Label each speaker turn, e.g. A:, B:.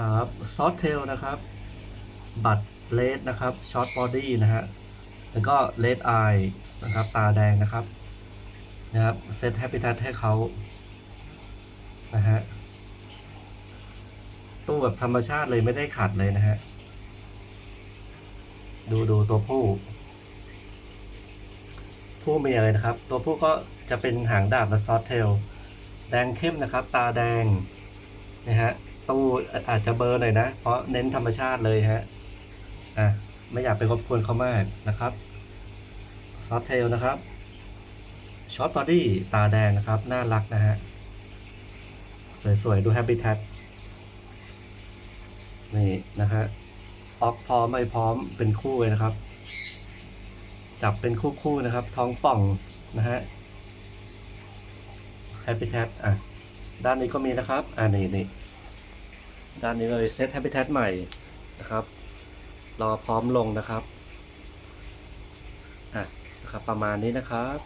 A: ครับซอสเทลนะครับ บัตเลดนะครับช็อตบอดี้นะฮะแล้วก็เลดไอนะครับ ตาแดงนะครับนะครับเซตแฮปปี้ทัชให้เขานะฮะตู้แบบธรรมชาติเลยไม่ได้ขัดเลยนะฮะ ดูดูตัวผู้ ผู้มีอะไรนะครับ ตัวผู้ก็จะเป็นหางดาบและซอสเทล แดงเข้มนะครับ ตาแดงนะฮะ ตู้อาจจะเบอร์หน่อยนะ เพราะเน้นธรรมชาติเลยฮะ อะ ไม่อยากไปรบกวนเขามากนะครับซอสเทลนะครับช็อตบอดี้ตาแดงนะครับ น่ารักนะฮะ สวยๆ ดูแฮปปี้แท็นี่นะฮะออกพร้อมไม่พร้อมเป็นคู่เลยนะครับ จับเป็นคู่ๆนะครับ ท้องป่องนะฮะแฮปปี้แท็อะ ด้านนี้ก็มีนะครับ อ่านี่นี่ ด้านนี้เลยเซตแฮปปี้แท็ใหม่นะครับ รอพร้อมลงนะครับอะนะครับประมาณนี้นะครับ